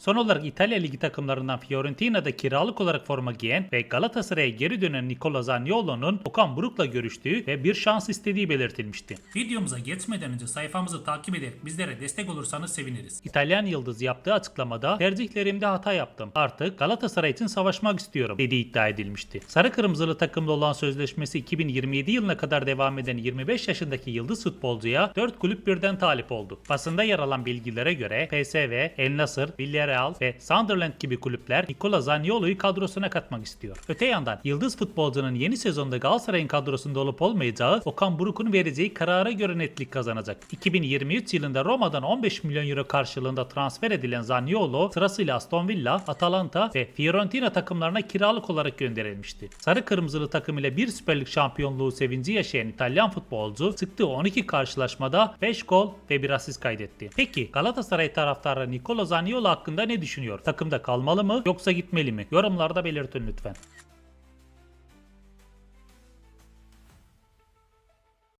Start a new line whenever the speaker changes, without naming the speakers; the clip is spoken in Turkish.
Son olarak İtalya Ligi takımlarından Fiorentina'da kiralık olarak forma giyen ve Galatasaray'a geri dönen Nicola Zaniolo'nun Okan Buruk'la görüştüğü ve bir şans istediği belirtilmişti.
Videomuza geçmeden önce sayfamızı takip ederek bizlere destek olursanız seviniriz.
İtalyan Yıldız yaptığı açıklamada tercihlerimde hata yaptım. Artık Galatasaray için savaşmak istiyorum dediği iddia edilmişti. Sarı Kırmızılı takımla olan sözleşmesi 2027 yılına kadar devam eden 25 yaşındaki Yıldız futbolcuya 4 kulüp birden talip oldu. Basında yer alan bilgilere göre PSV, El Nasır, Villarreal ve Sunderland gibi kulüpler Nicola Zaniolo'yu kadrosuna katmak istiyor. Öte yandan Yıldız futbolcunun yeni sezonda Galatasaray'ın kadrosunda olup olmayacağı Okan Buruk'un vereceği karara göre netlik kazanacak. 2023 yılında Roma'dan 15 milyon euro karşılığında transfer edilen Zaniolo sırasıyla Aston Villa, Atalanta ve Fiorentina takımlarına kiralık olarak gönderilmişti. Sarı Kırmızılı takım ile bir Süper Lig şampiyonluğu sevinci yaşayan İtalyan futbolcu sıktığı 12 karşılaşmada 5 gol ve bir asist kaydetti. Peki Galatasaray taraftarı Nicola Zaniolo hakkında ne düşünüyor? Takımda kalmalı mı yoksa gitmeli mi? Yorumlarda belirtin lütfen.